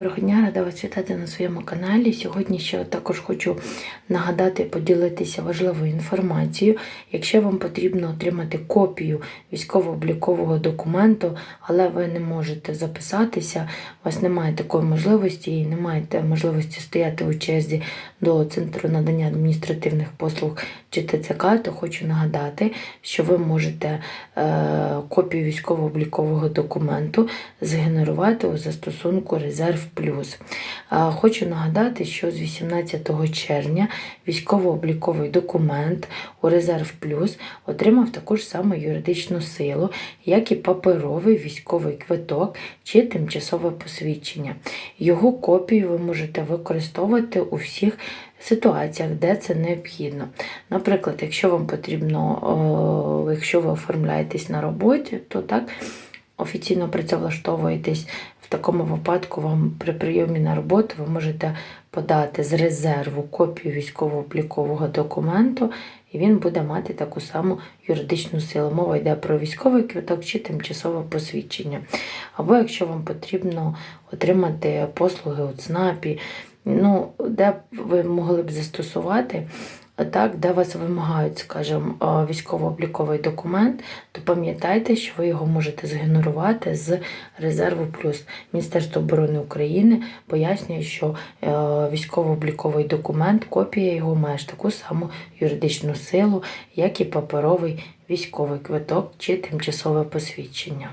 Доброго дня, рада вас вітати на своєму каналі. Сьогодні ще також хочу нагадати поділитися важливою інформацією. Якщо вам потрібно отримати копію військово-облікового документу, але ви не можете записатися, у вас немає такої можливості і не маєте можливості стояти у черзі до центру надання адміністративних послуг чи ТЦК, то хочу нагадати, що ви можете е, копію військово-облікового документу згенерувати у застосунку Резерв Плюс. Хочу нагадати, що з 18 червня військово-обліковий документ у Резерв Плюс отримав таку ж саму юридичну силу, як і паперовий військовий квиток чи тимчасове посвідчення. Його копію ви можете використовувати у всіх ситуаціях, де це необхідно. Наприклад, якщо вам потрібно, якщо ви оформляєтесь на роботі, то так офіційно працевлаштовуєтесь. В такому випадку вам при прийомі на роботу ви можете подати з резерву копію військово-облікового документу, і він буде мати таку саму юридичну силу. Мова йде про військовий квиток чи тимчасове посвідчення. Або якщо вам потрібно отримати послуги у ЦНАПі, ну, де ви могли б застосувати. Так, де вас вимагають, скажімо, е, військово-обліковий документ, то пам'ятайте, що ви його можете згенерувати з резерву плюс. Міністерство оборони України пояснює, що е, військово-обліковий документ, копія його має таку саму юридичну силу, як і паперовий військовий квиток чи тимчасове посвідчення.